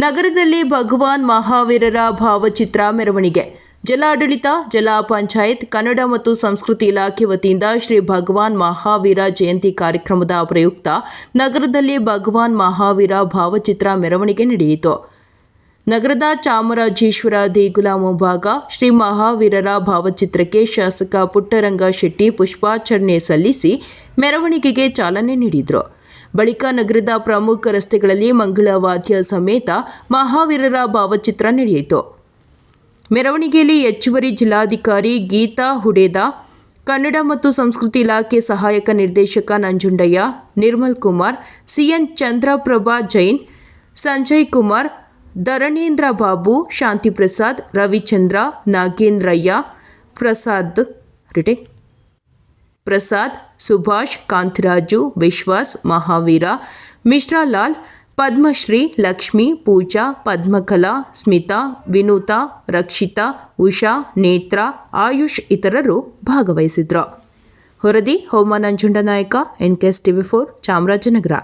ನಗರದಲ್ಲಿ ಭಗವಾನ್ ಮಹಾವೀರರ ಭಾವಚಿತ್ರ ಮೆರವಣಿಗೆ. ಜಲಾಡಳಿತ ಜಿಲ್ಲಾ ಪಂಚಾಯತ್, ಕನ್ನಡ ಮತ್ತು ಸಂಸ್ಕೃತಿ ಇಲಾಖೆ ವತಿಯಿಂದ ಶ್ರೀ ಭಗವಾನ್ ಮಹಾವೀರ ಜಯಂತಿ ಕಾರ್ಯಕ್ರಮದ ಪ್ರಯುಕ್ತ ನಗರದಲ್ಲಿ ಭಗವಾನ್ ಮಹಾವೀರ ಭಾವಚಿತ್ರ ಮೆರವಣಿಗೆ ನಡೆಯಿತು. ನಗರದ ಚಾಮರಾಜೇಶ್ವರ ದೇಗುಲ ಮುಂಭಾಗ ಶ್ರೀ ಮಹಾವೀರರ ಭಾವಚಿತ್ರಕ್ಕೆ ಶಾಸಕ ಪುಟ್ಟರಂಗ ಶೆಟ್ಟಿ ಪುಷ್ಪಾಚರಣೆ ಸಲ್ಲಿಸಿ ಮೆರವಣಿಗೆಗೆ ಚಾಲನೆ ನೀಡಿದರು. ಬಳಿಕ ನಗರದ ಪ್ರಮುಖ ರಸ್ತೆಗಳಲ್ಲಿ ಮಂಗಳವಾದ್ಯ ಸಮೇತ ಮಹಾವೀರರ ಭಾವಚಿತ್ರ ನಡೆಯಿತು. ಮೆರವಣಿಗೆಯಲ್ಲಿ ಹೆಚ್ಚುವರಿ ಜಿಲ್ಲಾಧಿಕಾರಿ ಗೀತಾ ಹುಡೇದ, ಕನ್ನಡ ಮತ್ತು ಸಂಸ್ಕೃತಿ ಇಲಾಖೆ ಸಹಾಯಕ ನಿರ್ದೇಶಕ ನಂಜುಂಡಯ್ಯ, ನಿರ್ಮಲ್ ಕುಮಾರ್, ಸಿಎನ್ ಚಂದ್ರಪ್ರಭಾ ಜೈನ್, ಸಂಜಯ್ ಕುಮಾರ್, ಧರಣೇಂದ್ರ ಬಾಬು, ಶಾಂತಿಪ್ರಸಾದ್, ರವಿಚಂದ್ರ, ನಾಗೇಂದ್ರಯ್ಯ, ಪ್ರಸಾದ್ ರಿಟೆ ಪ್ರಸಾದ್, ಸುಭಾಷ್, ಕಾಂತರಾಜು, ವಿಶ್ವಾಸ್, ಮಹಾವೀರ ಮಿಶ್ರಾಲಾಲ್ ಪದ್ಮಶ್ರೀ, ಲಕ್ಷ್ಮಿ, ಪೂಜಾ, ಪದ್ಮಕಲಾ, ಸ್ಮಿತಾ, ವಿನೂತಾ, ರಕ್ಷಿತಾ, ಉಷಾ, ನೇತ್ರ, ಆಯುಷ್ ಇತರರು ಭಾಗವಹಿಸಿದ್ರು. ಹೊರದಿ ಹೋಮ Nanjundanayaka N K S TV four Chamarajanagar.